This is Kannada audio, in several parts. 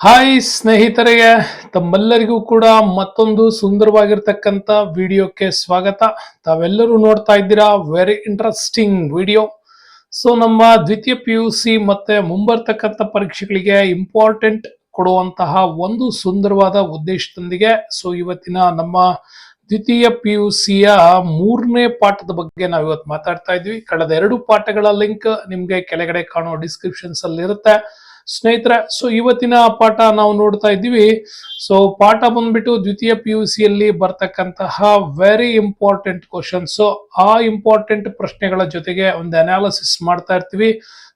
ಹಾಯ್ ಸ್ನೇಹಿತರಿಗೆ ತಮ್ಮೆಲ್ಲರಿಗೂ ಕೂಡ ಮತ್ತೊಂದು ಸುಂದರವಾಗಿರ್ತಕ್ಕಂಥ ವಿಡಿಯೋಕ್ಕೆ ಸ್ವಾಗತ. ತಾವೆಲ್ಲರೂ ನೋಡ್ತಾ ಇದ್ದೀರಾ ವೆರಿ ಇಂಟ್ರೆಸ್ಟಿಂಗ್ ವಿಡಿಯೋ ಸೊ ನಮ್ಮ ದ್ವಿತೀಯ ಪಿ ಯು ಸಿ ಮತ್ತೆ ಮುಂಬರ್ತಕ್ಕಂಥ ಪರೀಕ್ಷೆಗಳಿಗೆ ಇಂಪಾರ್ಟೆಂಟ್ ಕೊಡುವಂತಹ ಒಂದು ಸುಂದರವಾದ ಉದ್ದೇಶದೊಂದಿಗೆ ಸೊ ಇವತ್ತಿನ ನಮ್ಮ ದ್ವಿತೀಯ ಪಿ ಯು ಸಿಯ ಮೂರನೇ ಪಾಠದ ಬಗ್ಗೆ ನಾವು ಇವತ್ತು ಮಾತಾಡ್ತಾ ಇದ್ವಿ. ಕಳೆದ ಎರಡು ಪಾಠಗಳ ಲಿಂಕ್ ನಿಮ್ಗೆ ಕೆಳಗಡೆ ಕಾಣುವ ಡಿಸ್ಕ್ರಿಪ್ಷನ್ಸ್ ಅಲ್ಲಿ ಇರುತ್ತೆ ಸ್ನೇಹಿತರೆ ಸೊ ಇವತ್ತಿನ ಪಾಠ ನಾವು ನೋಡ್ತಾ ಇದ್ದೀವಿ. ಸೊ ಪಾಠ ಬಂದ್ಬಿಟ್ಟು ದ್ವಿತೀಯ ಪಿ ಯು ಸಿಯಲ್ಲಿ ಬರ್ತಕ್ಕಂತಹ ವೆರಿ ಇಂಪಾರ್ಟೆಂಟ್ ಕ್ವಶನ್ಸ್ ಆ ಇಂಪಾರ್ಟೆಂಟ್ ಪ್ರಶ್ನೆಗಳ ಜೊತೆಗೆ ಒಂದು ಅನಾಲಿಸಿಸ್ ಮಾಡ್ತಾ ಇರ್ತೀವಿ.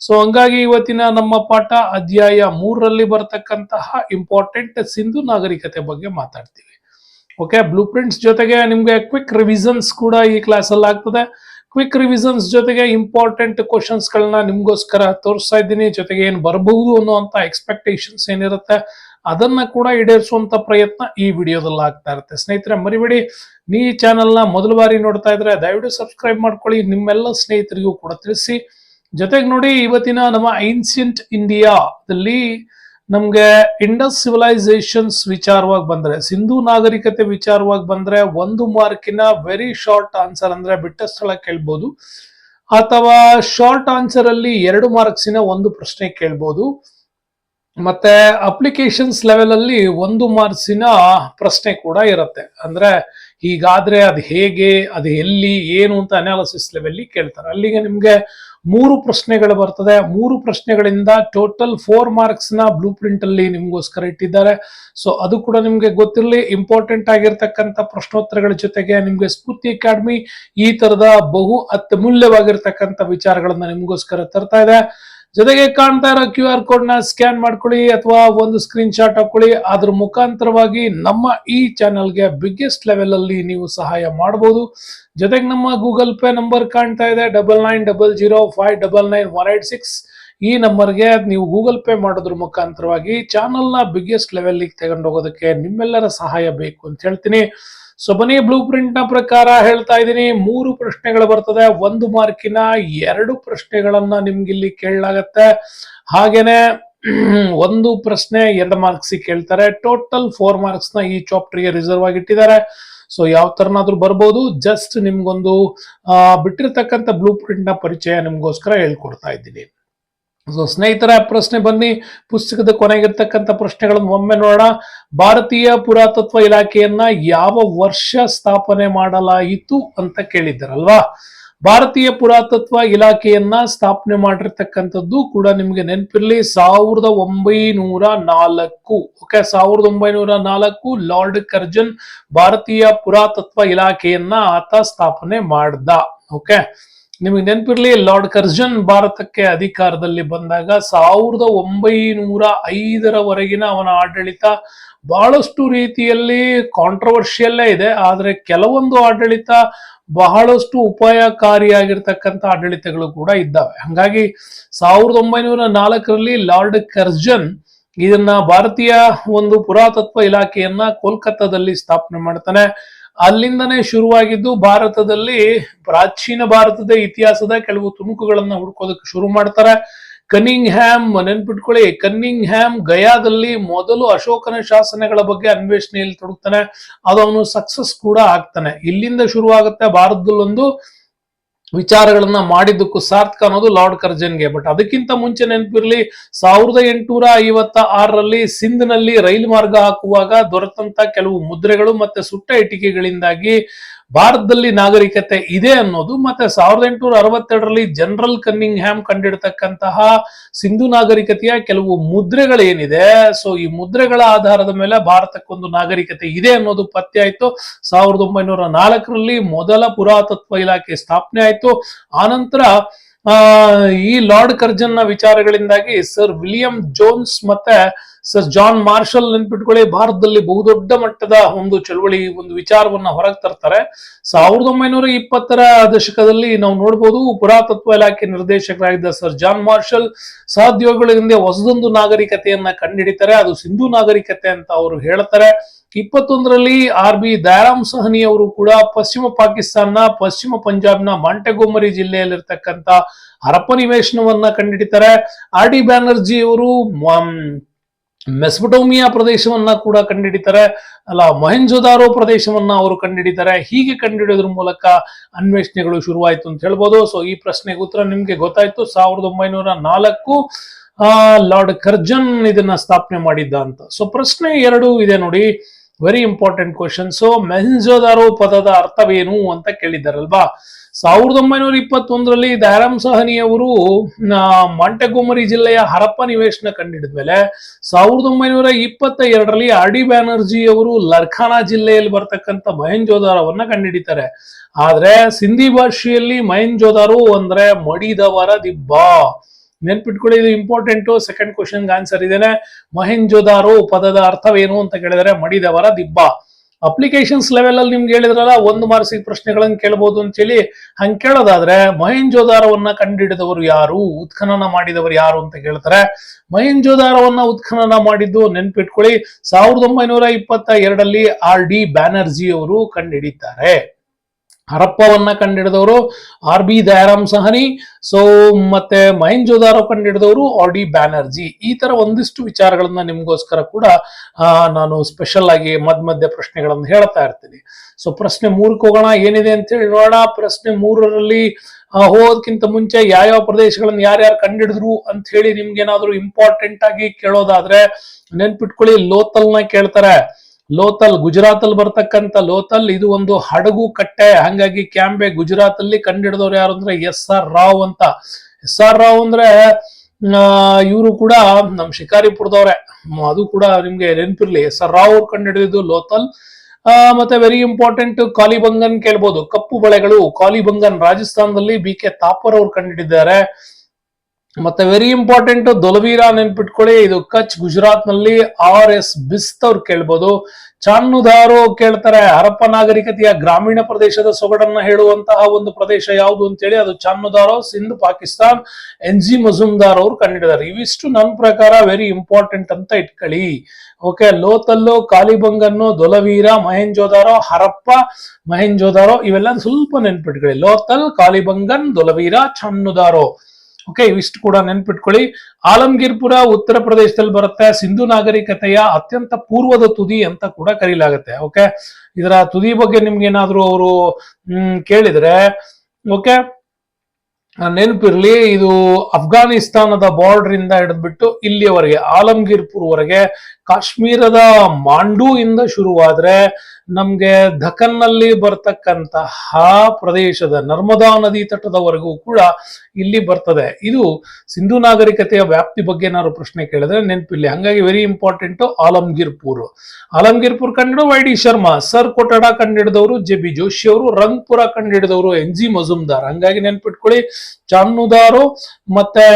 ಸೊ ಹಂಗಾಗಿ ಇವತ್ತಿನ ನಮ್ಮ ಪಾಠ ಅಧ್ಯಾಯ ಮೂರರಲ್ಲಿ ಬರ್ತಕ್ಕಂತಹ ಇಂಪಾರ್ಟೆಂಟ್ ಸಿಂಧು ನಾಗರಿಕತೆ ಬಗ್ಗೆ ಮಾತಾಡ್ತೀವಿ. ಓಕೆ ಬ್ಲೂ ಪ್ರಿಂಟ್ಸ್ ಜೊತೆಗೆ ನಿಮಗೆ ಕ್ವಿಕ್ ರಿವಿಸನ್ಸ್ ಕೂಡ ಈ ಕ್ಲಾಸ್ ಅಲ್ಲಿ ಆಗ್ತದೆ. ಕ್ವಿಕ್ ರಿವಿಷನ್ಸ್ ಜೊತೆಗೆ ಇಂಪಾರ್ಟೆಂಟ್ ಕ್ವಶನ್ಸ್ ಗಳನ್ನ ನಿಮ್ಗೋಸ್ಕರ ತೋರಿಸ್ತಾ ಇದ್ದೀನಿ. ಜೊತೆಗೆ ಏನ್ ಬರಬಹುದು ಅನ್ನುವಂತ ಎಕ್ಸ್ಪೆಕ್ಟೇಷನ್ಸ್ ಏನಿರುತ್ತೆ, ಅದನ್ನ ಕೂಡ ಈಡೇರಿಸುವಂತ ಪ್ರಯತ್ನ ಈ ವಿಡಿಯೋದಲ್ಲಿ ಆಗ್ತಾ ಇರುತ್ತೆ. ಸ್ನೇಹಿತರೆ, ಮರಿಬೇಡಿ. ನೀ ಚಾನೆಲ್ನ ಮೊದಲ ಬಾರಿ ನೋಡ್ತಾ ಇದ್ರೆ ದಯವಿಟ್ಟು ಸಬ್ಸ್ಕ್ರೈಬ್ ಮಾಡ್ಕೊಳ್ಳಿ. ನಿಮ್ಮೆಲ್ಲ ಸ್ನೇಹಿತರಿಗೂ ಕೂಡ ತಿಳಿಸಿ. ಜೊತೆಗೆ ನೋಡಿ, ಇವತ್ತಿನ ನಮ್ಮ ಏನ್ಸಿಯಂಟ್ ಇಂಡಿಯಾದಲ್ಲಿ ನಮ್ಗೆ ಇಂಡಸ್ ಸಿವಿಲೈಸೇಷನ್ಸ್ ವಿಚಾರವಾಗಿ ಬಂದ್ರೆ, ಸಿಂಧು ನಾಗರಿಕತೆ ವಿಚಾರವಾಗಿ ಬಂದ್ರೆ ಒಂದು ಮಾರ್ಕಿನ ವೆರಿ ಶಾರ್ಟ್ ಆನ್ಸರ್ ಅಂದ್ರೆ ಬಿಟ್ಟ ಸ್ಥಳ ಕೇಳ್ಬೋದು. ಅಥವಾ ಶಾರ್ಟ್ ಆನ್ಸರ್ ಅಲ್ಲಿ ಎರಡು ಮಾರ್ಕ್ಸಿನ ಒಂದು ಪ್ರಶ್ನೆ ಕೇಳ್ಬೋದು. ಮತ್ತೆ ಅಪ್ಲಿಕೇಶನ್ಸ್ ಲೆವೆಲ್ ಅಲ್ಲಿ ಒಂದು ಮಾರ್ಕ್ಸಿನ ಪ್ರಶ್ನೆ ಕೂಡ ಇರುತ್ತೆ. ಅಂದ್ರೆ ಹೀಗಾದ್ರೆ ಅದು ಹೇಗೆ, ಅದು ಎಲ್ಲಿ, ಏನು ಅಂತ ಅನಾಲಿಸಿಸ್ ಲೆವೆಲ್ ಕೇಳ್ತಾರೆ. ಅಲ್ಲಿಗೆ ನಿಮ್ಗೆ ಮೂರು ಪ್ರಶ್ನೆಗಳು ಬರ್ತದೆ. ಮೂರು ಪ್ರಶ್ನೆಗಳಿಂದ ಟೋಟಲ್ ಫೋರ್ ಮಾರ್ಕ್ಸ್ನ ಬ್ಲೂ ಪ್ರಿಂಟ್ ಅಲ್ಲಿ ನಿಮ್ಗೋಸ್ಕರ ಇಟ್ಟಿದ್ದಾರೆ. ಸೊ ಅದು ಕೂಡ ನಿಮ್ಗೆ ಗೊತ್ತಿರಲಿ ಇಂಪಾರ್ಟೆಂಟ್ ಆಗಿರ್ತಕ್ಕಂಥ ಪ್ರಶ್ನೋತ್ತರಗಳ ಜೊತೆಗೆ ನಿಮ್ಗೆ ಸ್ಫೂರ್ತಿ ಅಕಾಡೆಮಿ ಈ ತರದ ಬಹು ಅತ್ಯಮೂಲ್ಯವಾಗಿರ್ತಕ್ಕಂಥ ವಿಚಾರಗಳನ್ನ ನಿಮಗೋಸ್ಕರ ತರ್ತಾ ಇದೆ. ಜೊತೆಗೆ ಕಾಣ್ತಾ ಇರೋ ಕ್ಯೂ ಆರ್ ಕೋಡ್ನ ಸ್ಕ್ಯಾನ್ ಮಾಡ್ಕೊಳ್ಳಿ ಅಥವಾ ಒಂದು ಸ್ಕ್ರೀನ್ ಶಾಟ್ ಹಾಕೊಳ್ಳಿ. ಅದ್ರ ಮುಖಾಂತರವಾಗಿ ನಮ್ಮ ಈ ಚಾನೆಲ್ಗೆ ಬಿಗ್ಗೆಸ್ಟ್ ಲೆವೆಲ್ ಅಲ್ಲಿ ನೀವು ಸಹಾಯ ಮಾಡಬಹುದು ಜೊತೆಗೆ ನಮ್ಮ ಗೂಗಲ್ ಪೇ ನಂಬರ್ ಕಾಣ್ತಾ ಇದೆ double nine double zero five double nine one eight six ಈ ನಂಬರ್ಗೆ ನೀವು ಗೂಗಲ್ ಪೇ ಮಾಡೋದ್ರ ಮುಖಾಂತರವಾಗಿ ಚಾನಲ್ನ ಬಿಗ್ಗೆಸ್ಟ್ ಲೆವೆಲ್ ತಗೊಂಡು ಹೋಗೋದಕ್ಕೆ ನಿಮ್ಮೆಲ್ಲರ ಸಹಾಯ ಬೇಕು ಅಂತ ಹೇಳ್ತೀನಿ. ಸೊ ಬನ್ನಿ ಬ್ಲೂ ಪ್ರಿಂಟ್ ಪ್ರಕಾರ ಹೇಳ್ತಾ ಇದ್ದೀನಿ, ಮೂರು ಪ್ರಶ್ನೆಗಳು ಬರ್ತದೆ. ಒಂದು ಮಾರ್ಕಿನ ಎರಡು ಪ್ರಶ್ನೆಗಳನ್ನ ನಿಮ್ಗೆ ಇಲ್ಲಿ ಕೇಳಲಾಗತ್ತೆ. ಹಾಗೇನೆ ಒಂದು ಪ್ರಶ್ನೆ ಎರಡು ಮಾರ್ಕ್ಸ್ ಕೇಳ್ತಾರೆ. ಟೋಟಲ್ ಫೋರ್ ಮಾರ್ಕ್ಸ್ನ ಈ ಚಾಪ್ಟರ್ಗೆ ರಿಸರ್ವ್ ಆಗಿಟ್ಟಿದ್ದಾರೆ. ಸೊ ಯಾವ ತರನಾದ್ರೂ ಬರ್ಬೋದು. ಜಸ್ಟ್ ನಿಮ್ಗೊಂದು ಬಿಟ್ಟಿರ್ತಕ್ಕಂಥ ಬ್ಲೂ ಪ್ರಿಂಟ್ನ ಪರಿಚಯ ನಿಮ್ಗೋಸ್ಕರ ಹೇಳ್ಕೊಡ್ತಾ ಇದ್ದೀನಿ. ಸೊ ಸ್ನೇಹಿತರ ಪ್ರಶ್ನೆ ಬನ್ನಿ. ಪುಸ್ತಕದ ಕೊನೆಗಿರ್ತಕ್ಕಂಥ ಪ್ರಶ್ನೆಗಳನ್ನು ಒಮ್ಮೆ ನೋಡೋಣ. ಭಾರತೀಯ ಪುರಾತತ್ವ ಇಲಾಖೆಯನ್ನ ಯಾವ ವರ್ಷ ಸ್ಥಾಪನೆ ಮಾಡಲಾಯಿತು ಅಂತ ಕೇಳಿದ್ದಾರಲ್ವಾ? ಭಾರತೀಯ ಪುರಾತತ್ವ ಇಲಾಖೆಯನ್ನ ಸ್ಥಾಪನೆ ಮಾಡಿರ್ತಕ್ಕಂಥದ್ದು ಕೂಡ ನಿಮಗೆ ನೆನಪಿರ್ಲಿ, ಸಾವಿರದ ಒಂಬೈನೂರ ನಾಲ್ಕು. ಓಕೆ, ಸಾವಿರದ ಒಂಬೈನೂರ ನಾಲ್ಕು, ಲಾರ್ಡ್ ಕರ್ಜನ್ ಭಾರತೀಯ ಪುರಾತತ್ವ ಇಲಾಖೆಯನ್ನ ಆತ ಸ್ಥಾಪನೆ ಮಾಡ್ದ. ಓಕೆ. ನಿಮಗೆ ನೆನಪಿರ್ಲಿ, ಲಾರ್ಡ್ ಕರ್ಜನ್ ಭಾರತಕ್ಕೆ ಅಧಿಕಾರದಲ್ಲಿ ಬಂದಾಗ ಸಾವಿರದ ಒಂಬೈನೂರ ಐದರವರೆಗಿನ ಅವನ ಆಡಳಿತ ಬಹಳಷ್ಟು ರೀತಿಯಲ್ಲಿ ಕಾಂಟ್ರವರ್ಷಿಯಲ್ಲೇ ಇದೆ. ಆದರೆ ಕೆಲವೊಂದು ಆಡಳಿತ ಬಹಳಷ್ಟು ಉಪಾಯಕಾರಿಯಾಗಿರ್ತಕ್ಕಂಥ ಆಡಳಿತಗಳು ಕೂಡ ಇದ್ದಾವೆ. ಹಂಗಾಗಿ ಸಾವಿರದ ಒಂಬೈನೂರ ನಾಲ್ಕರಲ್ಲಿ ಲಾರ್ಡ್ ಕರ್ಜನ್ ಇದನ್ನ ಭಾರತೀಯ ಒಂದು ಪುರಾತತ್ವ ಇಲಾಖೆಯನ್ನ ಕೋಲ್ಕತ್ತಾದಲ್ಲಿ ಸ್ಥಾಪನೆ ಮಾಡ್ತಾನೆ. ಅಲ್ಲಿಂದನೇ ಶುರುವಾಗಿದ್ದು ಭಾರತದಲ್ಲಿ ಪ್ರಾಚೀನ ಭಾರತದ ಇತಿಹಾಸದ ಕೆಲವು ತುಣುಕುಗಳನ್ನ ಹುಡುಕೋದಕ್ಕೆ ಶುರು ಮಾಡ್ತಾರೆ. ಕನ್ನಿಂಗ್ ಹ್ಯಾಮ್ ನೆನ್ಪಿಟ್ಕೊಳ್ಳಿ ಕನ್ನಿಂಗ್ ಹ್ಯಾಮ್ ಗಯಾದಲ್ಲಿ ಮೊದಲು ಅಶೋಕನ ಶಾಸನಗಳ ಬಗ್ಗೆ ಅನ್ವೇಷಣೆಯಲ್ಲಿ ತೊಡಗ್ತಾನೆ, ಅದು ಅವನು ಸಕ್ಸಸ್ ಕೂಡ ಆಗ್ತಾನೆ. ಇಲ್ಲಿಂದ ಶುರುವಾಗುತ್ತೆ ಭಾರತದಲ್ಲೊಂದು ವಿಚಾರಗಳನ್ನ ಮಾಡಿದ್ದಕ್ಕೂ ಸಾರ್ಥಕ ಅನ್ನೋದು ಲಾರ್ಡ್ ಕರ್ಜನ್ಗೆ. ಬಟ್ ಅದಕ್ಕಿಂತ ಮುಂಚೆ ನೆನಪಿರ್ಲಿ, ಸಾವಿರದ ಎಂಟುನೂರ ಐವತ್ತ ಆರರಲ್ಲಿ ಸಿಂಧ್ನಲ್ಲಿ ರೈಲು ಮಾರ್ಗ ಹಾಕುವಾಗ ದೊರೆತಂತ ಕೆಲವು ಮುದ್ರೆಗಳು ಮತ್ತೆ ಸುಟ್ಟ ಇಟಿಕೆಗಳಿಂದಾಗಿ ಭಾರತದಲ್ಲಿ ನಾಗರಿಕತೆ ಇದೆ ಅನ್ನೋದು, ಮತ್ತೆ ಸಾವಿರದ ಎಂಟುನೂರ ಅರವತ್ತೆರಡರಲ್ಲಿ ಜನರಲ್ ಕನ್ನಿಂಗ್ ಹ್ಯಾಮ್ ಕಂಡಿಡ್ತಕ್ಕಂತಹ ಸಿಂಧು ನಾಗರಿಕತೆಯ ಕೆಲವು ಮುದ್ರೆಗಳೇನಿದೆ. ಸೊ ಈ ಮುದ್ರೆಗಳ ಆಧಾರದ ಮೇಲೆ ಭಾರತಕ್ಕೊಂದು ನಾಗರಿಕತೆ ಇದೆ ಅನ್ನೋದು ಪತ್ತೆ ಆಯ್ತು. ಸಾವಿರದ ಒಂಬೈನೂರ ನಾಲ್ಕರಲ್ಲಿ ಮೊದಲ ಪುರಾತತ್ವ ಇಲಾಖೆ ಸ್ಥಾಪನೆ ಆಯ್ತು. ಆನಂತರ ಈ ಲಾರ್ಡ್ ಕರ್ಜನ್ನ ವಿಚಾರಗಳಿಂದಾಗಿ ಸರ್ ವಿಲಿಯಂ ಜೋನ್ಸ್ ಮತ್ತೆ ಸರ್ ಜಾನ್ ಮಾರ್ಷಲ್ ನೆನ್ಪಿಟ್ಕೊಳ್ಳಿ, ಭಾರತದಲ್ಲಿ ಬಹುದೊಡ್ಡ ಮಟ್ಟದ ಒಂದು ಚಳವಳಿ, ಒಂದು ವಿಚಾರವನ್ನ ಹೊರಗೆ ತರ್ತಾರೆ. ಸಾವಿರದ ಒಂಬೈನೂರ ಇಪ್ಪತ್ತರ ದಶಕದಲ್ಲಿ ನಾವು ನೋಡ್ಬೋದು, ಪುರಾತತ್ವ ಇಲಾಖೆ ನಿರ್ದೇಶಕರಾಗಿದ್ದ ಸರ್ ಜಾನ್ ಮಾರ್ಷಲ್ ಸಹೋದ್ಯೋಗಿಗಳಿಂದ ಹೊಸದೊಂದು ನಾಗರಿಕತೆಯನ್ನ ಕಂಡುಹಿಡಿತಾರೆ ಅದು ಸಿಂಧು ನಾಗರಿಕತೆ ಅಂತ ಅವರು ಹೇಳ್ತಾರೆ. ಇಪ್ಪತ್ತೊಂದರಲ್ಲಿ ಆರ್ ಬಿ ದಯಾರಾಮ್ ಸಹನಿ ಅವರು ಕೂಡ ಪಶ್ಚಿಮ ಪಾಕಿಸ್ತಾನ ಪಶ್ಚಿಮ ಪಂಜಾಬ್ನ ಮಾಂಟೆಗೊಮರಿ ಜಿಲ್ಲೆಯಲ್ಲಿರ್ತಕ್ಕಂಥ ಹರಪ್ಪ ನಿವೇಶನವನ್ನ ಕಂಡುಹಿಡಿತಾರೆ ಆರ್ ಡಿ ಬ್ಯಾನರ್ಜಿ ಅವರು ಮೆಸ್ಪಟೋಮಿಯಾ ಪ್ರದೇಶವನ್ನ ಕೂಡ ಕಂಡುಹಿಡಿತಾರೆ ಅಲ್ಲ ಮೊಹೆಂಜೋದಾರೋ ಪ್ರದೇಶವನ್ನ ಅವರು ಕಂಡುಹಿಡಿತಾರೆ ಹೀಗೆ ಕಂಡುಹಿಡಿಯೋದ್ರ ಮೂಲಕ ಅನ್ವೇಷಣೆಗಳು ಶುರುವಾಯಿತು ಅಂತ ಹೇಳ್ಬೋದು. ಸೊ ಈ ಪ್ರಶ್ನೆಗೆ ಉತ್ತರ ನಿಮ್ಗೆ ಗೊತ್ತಾಯ್ತು. ಸಾವಿರದ ಒಂಬೈನೂರ ನಾಲ್ಕು, ಆ, ಲಾರ್ಡ್ ಕರ್ಜನ್ ಇದನ್ನ ಸ್ಥಾಪನೆ ಮಾಡಿದ್ದ ಅಂತ. ಸೊ ಪ್ರಶ್ನೆ ಎರಡು ಇದೆ ನೋಡಿ. Very important question so Mohenjodaro ಪದದ ಅರ್ಥವೇನು ಅಂತ ಕೇಳಿದ್ದಾರಲ್ವಾ? ಸಾವಿರದ ಒಂಬೈನೂರ ಇಪ್ಪತ್ತೊಂದರಲ್ಲಿ ದಯಾರಾಮ್ ಸಹನಿಯವರು ಮಂಟೆಗುಮರಿ ಜಿಲ್ಲೆಯ ಹರಪ್ಪ ನಿವೇಶನ ಕಂಡಿಡಿದ್ಮೇಲೆ ಸಾವಿರದ ಒಂಬೈನೂರ ಇಪ್ಪತ್ತ ಎರಡರಲ್ಲಿ ಆರ್ ಡಿ ಬ್ಯಾನರ್ಜಿ ಅವರು ಲರ್ಖಾನಾ ಜಿಲ್ಲೆಯಲ್ಲಿ ಬರ್ತಕ್ಕಂಥ ಮಹೆಂಜೋದಾರವನ್ನ ಕಂಡುಹಿಡಿತಾರೆ ಆದ್ರೆ ಸಿಂಧಿ ಭಾಷೆಯಲ್ಲಿ ಮಹೇಂಜೋದಾರು ಅಂದ್ರೆ ಮಡಿದವರ ದಿಬ್ಬ. ನೆನ್ಪಿಟ್ಕೊಳ್ಳಿ, ಇದು ಇಂಪಾರ್ಟೆಂಟ್ ಸೆಕೆಂಡ್ ಕ್ವಶನ್ ಆನ್ಸರ್ ಇದೇನೆ. ಮಹೇಂಜೋದಾರು ಪದದ ಅರ್ಥವೇನು ಅಂತ ಕೇಳಿದರೆ ಮಡಿದವರ ದಿಬ್ಬ. ಅಪ್ಲಿಕೇಶನ್ಸ್ ಲೆವೆಲ್ ಅಲ್ಲಿ ನಿಮ್ಗೆ ಹೇಳಿದ್ರಲ್ಲ, ಒಂದು ಮಾರ್ಕ್ಸಿಗೆ ಪ್ರಶ್ನೆಗಳನ್ನ ಕೇಳಬಹುದು ಅಂತ ಹೇಳಿ ಹಂಗೆ ಕೇಳೋದಾದ್ರೆ ಮಹೇಂಜೋದಾರವನ್ನ ಕಂಡುಹಿಡಿದವರು ಯಾರು? ಉತ್ಖನನ ಮಾಡಿದವರು ಯಾರು ಅಂತ ಕೇಳ್ತಾರೆ ಮಹೇಂಜೋದಾರವನ್ನ ಉತ್ಖನನ ಮಾಡಿದ್ದು ನೆನ್ಪಿಟ್ಕೊಳ್ಳಿ. ಸಾವಿರದ ಒಂಬೈನೂರ ಇಪ್ಪತ್ತ ಎರಡರಲ್ಲಿ ಆರ್ ಡಿ ಬ್ಯಾನರ್ಜಿ ಅವರು ಕಂಡುಹಿಡಿತಾರೆ ಹರಪ್ಪವನ್ನ ಕಂಡಿಡಿದವರು R B Dayaram Sahni, so ಮತ್ತೆ ಕಂಡು ಕಂಡಿಡಿದವರು ಆರ್ ಡಿ ಬ್ಯಾನರ್ಜಿ. ಈ ತರ ಒಂದಿಷ್ಟು ವಿಚಾರಗಳನ್ನ ನಿಮ್ಗೋಸ್ಕರ ಕೂಡ ನಾನು ಸ್ಪೆಷಲ್ ಆಗಿ ಮಧ್ಯ ಮಧ್ಯ ಪ್ರಶ್ನೆಗಳನ್ನು ಹೇಳ್ತಾ ಇರ್ತೀನಿ. ಸೊ ಪ್ರಶ್ನೆ ಮೂರಕ್ಕೆ ಹೋಗೋಣ. ಏನಿದೆ ಅಂತ ಹೇಳಿ ನೋಡೋಣ. ಪ್ರಶ್ನೆ ಮೂರರಲ್ಲಿ ಹೋಗೋದಕ್ಕಿಂತ ಮುಂಚೆ ಯಾವ್ಯಾವ ಪ್ರದೇಶಗಳನ್ನು ಯಾರ್ಯಾರು ಕಂಡಿಡಿದ್ರು ಅಂತ ಹೇಳಿ ನಿಮ್ಗೆ ಏನಾದ್ರು ಇಂಪಾರ್ಟೆಂಟ್ ಆಗಿ ಕೇಳೋದಾದ್ರೆ ನೆನ್ಪಿಟ್ಕೊಳ್ಳಿ. ಲೋತಲ್ನ ಕೇಳ್ತಾರೆ. ಲೋತಲ್ ಗುಜರಾತ್ ಅಲ್ಲಿ ಬರ್ತಕ್ಕಂಥ ಲೋತಲ್ ಇದು ಒಂದು ಹಡಗು ಕಟ್ಟೆ. ಹಂಗಾಗಿ ಕ್ಯಾಂಬೆ ಗುಜರಾತ್ ಅಲ್ಲಿ ಕಂಡಿಡಿದವ್ರು ಯಾರು ಅಂದ್ರೆ ಎಸ್ ಆರ್ ರಾವ್ ಅಂತ. ಎಸ್ ಆರ್ ರಾವ್ ಅಂದ್ರೆ ಇವರು ಕೂಡ ನಮ್ ಶಿಕಾರಿಪುರದವ್ರೆ. ಅದು ಕೂಡ ನಿಮ್ಗೆ ನೆನಪಿರ್ಲಿ. ಎಸ್ ಆರ್ ರಾವ್ ಅವ್ರು ಕಂಡಿಡಿದಿದ್ದು ಲೋತಲ್. ಆ, ಮತ್ತೆ ವೆರಿ ಇಂಪಾರ್ಟೆಂಟ್ ಕಾಲಿಬಂಗನ್ ಕೇಳ್ಬೋದು. ಕಪ್ಪು ಬಳೆಗಳು ಕಾಲಿಬಂಗನ್ ರಾಜಸ್ಥಾನದಲ್ಲಿ ಬಿ ಕೆ ತಾಪರ್ ಅವ್ರು ಕಂಡಿಡಿದ್ದಾರೆ ಮತ್ತೆ ವೆರಿ ಇಂಪಾರ್ಟೆಂಟ್ ದೊಲವೀರ ನೆನ್ಪಿಟ್ಕೊಳ್ಳಿ, ಇದು ಕಚ್ ಗುಜರಾತ್ನಲ್ಲಿ ಆರ್ ಎಸ್ ಬಿಸ್ತ್ ಅವ್ರು ಕೇಳ್ಬೋದು. ಚಾನ್ನುದಾರೋ ಕೇಳ್ತಾರೆ, ಹರಪ್ಪ ನಾಗರಿಕತೆಯ ಗ್ರಾಮೀಣ ಪ್ರದೇಶದ ಸೊಗಡನ್ನ ಹೇಳುವಂತಹ ಒಂದು ಪ್ರದೇಶ ಯಾವುದು ಅಂತೇಳಿ ಅದು ಚಾನ್ನುದಾರೋ ಸಿಂಧ್, ಪಾಕಿಸ್ತಾನ್, ಎನ್ ಜಿ ಮಜುಮ್ದಾರ್ ಅವ್ರು ಕಂಡಿಡಿದ್ದಾರೆ ಇವಿಷ್ಟು ನನ್ನ ಪ್ರಕಾರ ವೆರಿ ಇಂಪಾರ್ಟೆಂಟ್ ಅಂತ ಇಟ್ಕೊಳ್ಳಿ. ಓಕೆ ಲೋತಲ್ಲು, ಕಾಲಿಬಂಗನ್ನು, ದೊಲವೀರ, ಮಹೇಂಜೋದಾರೋ, ಹರಪ್ಪ, ಮಹೇಂಜೋದಾರೋ, ಇವೆಲ್ಲ ಸ್ವಲ್ಪ ನೆನ್ಪಿಟ್ಕೊಳ್ಳಿ. ಲೋತಲ್, ಕಾಲಿಬಂಗನ್, ದೊಲವೀರ ಚಾನ್ನುದಾರೋ ಓಕೆ ಇವಿಷ್ಟು ಕೂಡ ನೆನ್ಪಿಟ್ಕೊಳ್ಳಿ. ಆಲಂಗೀರ್ಪುರ ಉತ್ತರ ಪ್ರದೇಶದಲ್ಲಿ ಬರುತ್ತೆ. ಸಿಂಧು ನಾಗರಿಕತೆಯ ಅತ್ಯಂತ ಪೂರ್ವದ ತುದಿ ಅಂತ ಕೂಡ ಕರೀಲಾಗತ್ತೆ. ಓಕೆ ಇದರ ತುದಿ ಬಗ್ಗೆ ನಿಮ್ಗೆ ಏನಾದ್ರು ಅವರು, ಹ್ಮ್, ಕೇಳಿದ್ರೆ ಓಕೆ ನೆನಪಿರ್ಲಿ, ಇದು ಅಫ್ಘಾನಿಸ್ತಾನದ ಬಾರ್ಡರ್ ಇಂದ ಹಿಡಿದ್ಬಿಟ್ಟು ಇಲ್ಲಿಯವರೆಗೆ ಆಲಂಗೀರ್ಪುರ್ವರೆಗೆ ಕಾಶ್ಮೀರದ ಮಾಂಡು ಇಂದ ಶುರುವಾದ್ರೆ ನಮ್ಗೆ ಧಕನ್ನಲ್ಲಿ ಬರ್ತಕ್ಕಂತಹ ಪ್ರದೇಶದ ನರ್ಮದಾ ನದಿ ತಟದವರೆಗೂ ಕೂಡ ಇಲ್ಲಿ ಬರ್ತದೆ. ಇದು ಸಿಂಧು ನಾಗರಿಕತೆಯ ವ್ಯಾಪ್ತಿ ಬಗ್ಗೆ ಏನಾದ್ರು ಪ್ರಶ್ನೆ ಕೇಳಿದ್ರೆ ನೆನಪಿಲ್ಲ ಹಂಗಾಗಿ ವೆರಿ ಇಂಪಾರ್ಟೆಂಟ್ ಆಲಂಗೀರ್ಪುರ್ ಆಲಂಗೀರ್ಪುರ್ ಕಂಡಿಡು Y D Sharma, Surkotada ಕಂಡಿಡಿದವರು ಜೆ ಬಿ ಜೋಶಿ ಅವರು, ರಂಗ್ಪುರ ಕಂಡಿಡಿದವರು ಎನ್ ಜಿ ಮಜುಮ್ದಾರ್. ಹಂಗಾಗಿ ನೆನ್ಪಿಟ್ಕೊಳ್ಳಿ, ಚಾನ್ನುದಾರು ಮತ್ತೆ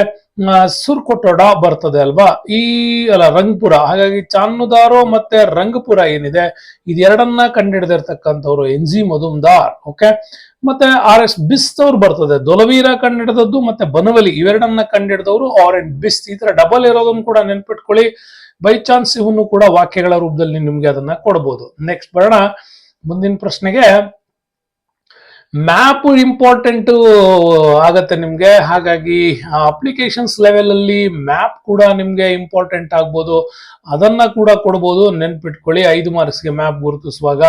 ಸುರ್ಕೊಟೊಡ ಬರ್ತದೆ ಅಲ್ವಾ? ಈ, ಅಲ್ಲ, ರಂಗ್ಪುರ. ಹಾಗಾಗಿ ಚಾನ್ನುದಾರೋ ಮತ್ತೆ ರಂಗಪುರ ಏನಿದೆ, ಇದೆರಡನ್ನ ಕಂಡಿಡಿದಿರ್ತಕ್ಕಂಥವ್ರು ಎನ್ ಜಿ ಮಧುಮ್ದಾರ್ ಓಕೆ? ಮತ್ತೆ ಆರ್ ಎಸ್ ಬಿಸ್ತ್ ಅವ್ರು ಬರ್ತದೆ. ದೊಲವೀರ ಕಂಡಿಡಿದದ್ದು ಮತ್ತೆ ಬನವಲಿ, ಇವೆರಡನ್ನ ಕಂಡಿಡಿದವರು ಆರ್ ಎನ್ ಬಿಸ್ತ್. ಈ ತರ ಡಬಲ್ ಇರೋದನ್ನು ಕೂಡ ನೆನ್ಪಿಟ್ಕೊಳ್ಳಿ. ಬೈ ಚಾನ್ಸ್ ಇವನ್ನು ಕೂಡ ವಾಕ್ಯಗಳ ರೂಪದಲ್ಲಿ ನಿಮ್ಗೆ ಅದನ್ನ ಕೊಡ್ಬೋದು. ನೆಕ್ಸ್ಟ್ ಬರೋಣ. ಮುಂದಿನ ಪ್ರಶ್ನೆಗೆ ಮ್ಯಾಪ್ ಇಂಪಾರ್ಟೆಂಟ್ ಆಗತ್ತೆ ನಿಮಗೆ. ಹಾಗಾಗಿ ಅಪ್ಲಿಕೇಶನ್ಸ್ ಲೆವೆಲ್ ಅಲ್ಲಿ ಮ್ಯಾಪ್ ಕೂಡ ನಿಮಗೆ ಇಂಪಾರ್ಟೆಂಟ್ ಆಗ್ಬೋದು. ಅದನ್ನ ಕೂಡ ಕೊಡ್ಬೋದು. ನೆನ್ಪಿಟ್ಕೊಳ್ಳಿ, ಐದು ಮಾರ್ಕ್ಸ್ಗೆ ಮ್ಯಾಪ್ ಗುರುತಿಸುವಾಗ.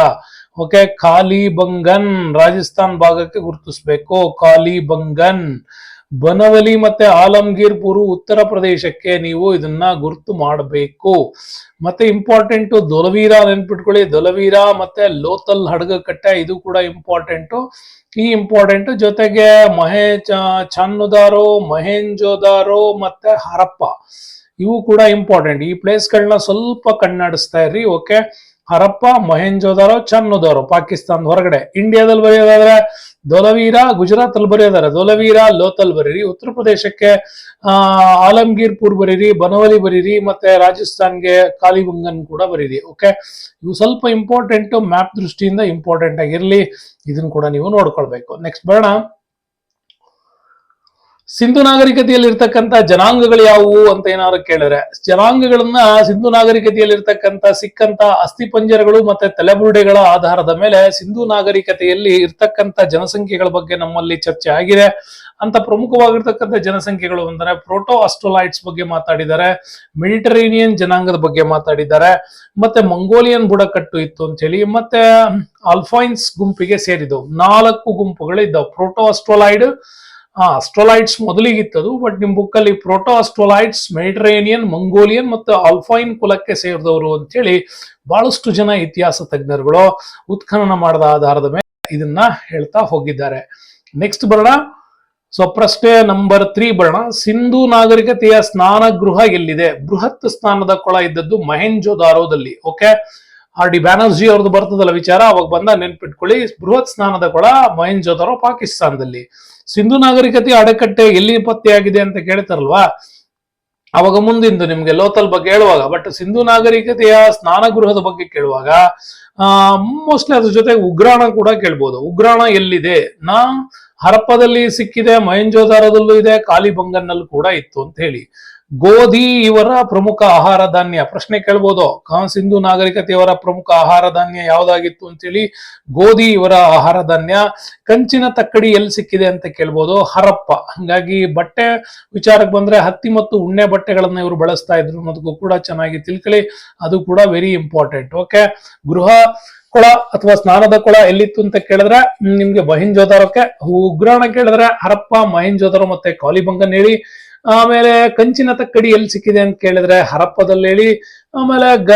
ಓಕೆ, ಖಾಲಿ ಬಂಗನ್ ರಾಜಸ್ಥಾನ್ ಭಾಗಕ್ಕೆ ಗುರುತಿಸ್ಬೇಕು. ಖಾಲಿ ಬಂಗನ್. ಬನವಲಿ ಮತ್ತೆ ಆಲಂಗೀರ್ಪುರ್ ಉತ್ತರ ಪ್ರದೇಶಕ್ಕೆ ನೀವು ಇದನ್ನ ಗುರುತು ಮಾಡಬೇಕು. ಮತ್ತೆ ಇಂಪಾರ್ಟೆಂಟ್ ದೊಲವೀರ ನೆನ್ಪಿಟ್ಕೊಳ್ಳಿ. ದೊಲವೀರ ಮತ್ತೆ ಲೋತಲ್ ಹಡಗಕಟ್ಟೆ ಇದು ಕೂಡ ಇಂಪಾರ್ಟೆಂಟ್ ಈ ಇಂಪಾರ್ಟೆಂಟ್ ಜೊತೆಗೆ ಮಹೇ ಚಾನ್ನುದಾರೋ, ಮಹೇಂಜೋದಾರೋ ಮತ್ತೆ ಹರಪ್ಪ ಇವು ಕೂಡ ಇಂಪಾರ್ಟೆಂಟ್ ಈ ಪ್ಲೇಸ್ಗಳನ್ನ ಸ್ವಲ್ಪ ಕಣ್ಣಾಡಿಸ್ತಾ ಇರ್ರಿ ಓಕೆ ಹರಪ್ಪ, ಮಹೇಂಜೋದಾರೋ, ಚನ್ನೋದಾರೋ ಪಾಕಿಸ್ತಾನದ ಹೊರಗಡೆ. ಇಂಡಿಯಾದಲ್ಲಿ ಬರೆಯೋದಾದ್ರೆ ದೊಲವೀರ ಗುಜರಾತ್ ಅಲ್ಲಿ ಬರೆಯೋದಾರೆ ದೊಲವೀರ ಲೋತಲ್ ಬರೀರಿ, ಉತ್ತರ ಪ್ರದೇಶಕ್ಕೆ, ಆ ಆಲಂಗೀರ್ಪುರ್ ಬರೀರಿ, ಬನವಲಿ ಬರೀರಿ, ಮತ್ತೆ ರಾಜಸ್ಥಾನ್ಗೆ ಕಾಲಿಬಂಗನ್ ಕೂಡ ಬರೀರಿ. ಓಕೆ ಇವು ಸ್ವಲ್ಪ ಇಂಪಾರ್ಟೆಂಟ್ ಮ್ಯಾಪ್ ದೃಷ್ಟಿಯಿಂದ ಇಂಪಾರ್ಟೆಂಟ್ ಆಗಿರ್ಲಿ. ಇದನ್ನ ಕೂಡ ನೀವು ನೋಡ್ಕೊಳ್ಬೇಕು. ನೆಕ್ಸ್ಟ್ ಬರೋಣ. ಸಿಂಧು ನಾಗರಿಕತೆಯಲ್ಲಿ ಇರ್ತಕ್ಕಂಥ ಜನಾಂಗಗಳು ಯಾವುವು ಅಂತ ಏನಾದ್ರು ಕೇಳಿದ್ರೆ, ಜನಾಂಗಗಳನ್ನ ಸಿಂಧು ನಾಗರಿಕತೆಯಲ್ಲಿ ಇರ್ತಕ್ಕಂಥ ಸಿಕ್ಕಂತ ಅಸ್ಥಿಪಂಜರಗಳು ಮತ್ತೆ ತಲೆಬುರುಡೆಗಳ ಆಧಾರದ ಮೇಲೆ ಸಿಂಧು ನಾಗರಿಕತೆಯಲ್ಲಿ ಇರ್ತಕ್ಕಂಥ ಜನಸಂಖ್ಯೆಗಳ ಬಗ್ಗೆ ನಮ್ಮಲ್ಲಿ ಚರ್ಚೆ ಆಗಿದೆ. ಅಂತ ಪ್ರಮುಖವಾಗಿರ್ತಕ್ಕಂಥ ಜನಸಂಖ್ಯೆಗಳು ಅಂದರೆ ಪ್ರೋಟೋ ಅಸ್ಟ್ರೋಲೈಟ್ಸ್ ಬಗ್ಗೆ ಮಾತಾಡಿದ್ದಾರೆ, ಮೆಡಿಟರೇನಿಯನ್ ಜನಾಂಗದ ಬಗ್ಗೆ ಮಾತಾಡಿದ್ದಾರೆ, ಮತ್ತೆ ಮಂಗೋಲಿಯನ್ ಬುಡಕಟ್ಟು ಇತ್ತು ಅಂತ ಹೇಳಿ, ಮತ್ತೆ ಅಲ್ಫೈನ್ಸ್ ಗುಂಪಿಗೆ ಸೇರಿದವು. ನಾಲ್ಕು ಗುಂಪುಗಳು ಇದ್ದವು. ಪ್ರೋಟೋ ಅಸ್ಟ್ರೋಲೈಡ್ ಅಸ್ಟ್ರೋಲೈಟ್ಸ್ ಮೊದಲಿಗಿತ್ತದು ಬಟ್ ನಿಮ್ ಬುಕ್ ಅಲ್ಲಿ ಪ್ರೋಟೋ ಅಸ್ಟ್ರೋಲೈಟ್ಸ್ ಮೆಡಿಟರೇನಿಯನ್ ಮಂಗೋಲಿಯನ್ ಮತ್ತು ಅಲ್ಫೈನ್ ಕುಲಕ್ಕೆ ಸೇರಿದವರು ಅಂತ ಹೇಳಿ ಬಹಳಷ್ಟು ಜನ ಇತಿಹಾಸ ತಜ್ಞರುಗಳು ಉತ್ಖನನ ಮಾಡದ ಆಧಾರದ ಮೇಲೆ ಇದನ್ನ ಹೇಳ್ತಾ ಹೋಗಿದ್ದಾರೆ. ನೆಕ್ಸ್ಟ್ ಬರೋಣ. ಸೊ ಪ್ರಶ್ನೆ ನಂಬರ್ ತ್ರೀ ಬರೋಣ. ಸಿಂಧು ನಾಗರಿಕತೆಯ ಸ್ನಾನ ಗೃಹ ಎಲ್ಲಿದೆ? ಬೃಹತ್ ಸ್ನಾನದ ಕೊಳ ಇದ್ದದ್ದು ಮಹೆಂಜೋದಾರೋದಲ್ಲಿ ಓಕೆ ಆರ್ ಡಿ ಬ್ಯಾನರ್ಜಿ ಅವ್ರದ್ದು ಬರ್ತದಲ್ಲ ವಿಚಾರ, ಅವಾಗ ಬಂದ ನೆನ್ಪಿಟ್ಕೊಳ್ಳಿ, ಬೃಹತ್ ಸ್ನಾನದ ಕೊಳ ಮಹೆಂಜೋದಾರೋ ಪಾಕಿಸ್ತಾನದಲ್ಲಿ. ಸಿಂಧು ನಾಗರಿಕತೆ ಅಡೆಕಟ್ಟೆ ಎಲ್ಲಿ ಪತ್ತೆಯಾಗಿದೆ ಅಂತ ಕೇಳ್ತಾರಲ್ವಾ? ಅವಾಗ ಮುಂದಿಂದು ನಿಮ್ಗೆ ಲೋತಲ್ ಬಗ್ಗೆ ಹೇಳುವಾಗ ಬಟ್ ಸಿಂಧು ನಾಗರಿಕತೆಯ ಸ್ನಾನಗೃಹದ ಬಗ್ಗೆ ಕೇಳುವಾಗ, ಆ ಮೋಸ್ಟ್ಲಿ ಅದ್ರ ಜೊತೆ ಉಗ್ರಾಣ ಕೂಡ ಕೇಳ್ಬೋದು. ಉಗ್ರಾಣ ಎಲ್ಲಿದೆ? ನಾ ಹರಪ್ಪದಲ್ಲಿ ಸಿಕ್ಕಿದೆ ಮಹೇಂಜೋದಾರದಲ್ಲೂ ಇದೆ ಕಾಲಿಬಂಗನ್ನಲ್ಲೂ ಕೂಡ ಇತ್ತು ಅಂತ ಹೇಳಿ. ಗೋಧಿ ಇವರ ಪ್ರಮುಖ ಆಹಾರ ಧಾನ್ಯ. ಪ್ರಶ್ನೆ ಕೇಳ್ಬೋದು ಕಾನ್ ಸಿಂಧು ನಾಗರಿಕತೆಯವರ ಪ್ರಮುಖ ಆಹಾರ ಧಾನ್ಯ ಯಾವ್ದಾಗಿತ್ತು ಅಂತೇಳಿ ಗೋಧಿ ಇವರ ಆಹಾರ ಧಾನ್ಯ. ಕಂಚಿನ ತಕ್ಕಡಿ ಎಲ್ಲಿ ಸಿಕ್ಕಿದೆ ಅಂತ ಕೇಳ್ಬೋದು, ಹರಪ್ಪ. ಹಂಗಾಗಿ ಬಟ್ಟೆ ವಿಚಾರಕ್ಕೆ ಬಂದ್ರೆ ಹತ್ತಿ ಮತ್ತು ಉಣ್ಣೆ ಬಟ್ಟೆಗಳನ್ನ ಇವರು ಬಳಸ್ತಾ ಇದ್ರು ಅನ್ನೋದಕ್ಕೂ ಕೂಡ ಚೆನ್ನಾಗಿ ತಿಳ್ಕೊಳ್ಳಿ ಅದು ಕೂಡ ವೆರಿ ಇಂಪಾರ್ಟೆಂಟ್ ಓಕೆ ಗೃಹ ಕೊಳ ಅಥವಾ ಸ್ನಾನದ ಕೊಳ ಎಲ್ಲಿತ್ತು ಅಂತ ಕೇಳಿದ್ರೆ ನಿಮ್ಗೆ ಮಹಿಂಜೋದಾರಕ್ಕೆ ಉಗ್ರಾಣ ಕೇಳಿದ್ರೆ ಹರಪ್ಪ ಮಹಿಂಜೋದಾರ ಮತ್ತೆ ಕಾಲಿಬಂಗನ್ ಹೇಳಿ. ಆಮೇಲೆ ಕಂಚಿನ ತಕ್ಕಡಿ ಎಲ್ಲಿ ಸಿಕ್ಕಿದೆ ಅಂತ ಕೇಳಿದ್ರೆ ಹರಪ್ಪದಲ್ಲಿ ಹೇಳಿ ಆಮೇಲೆ ಗ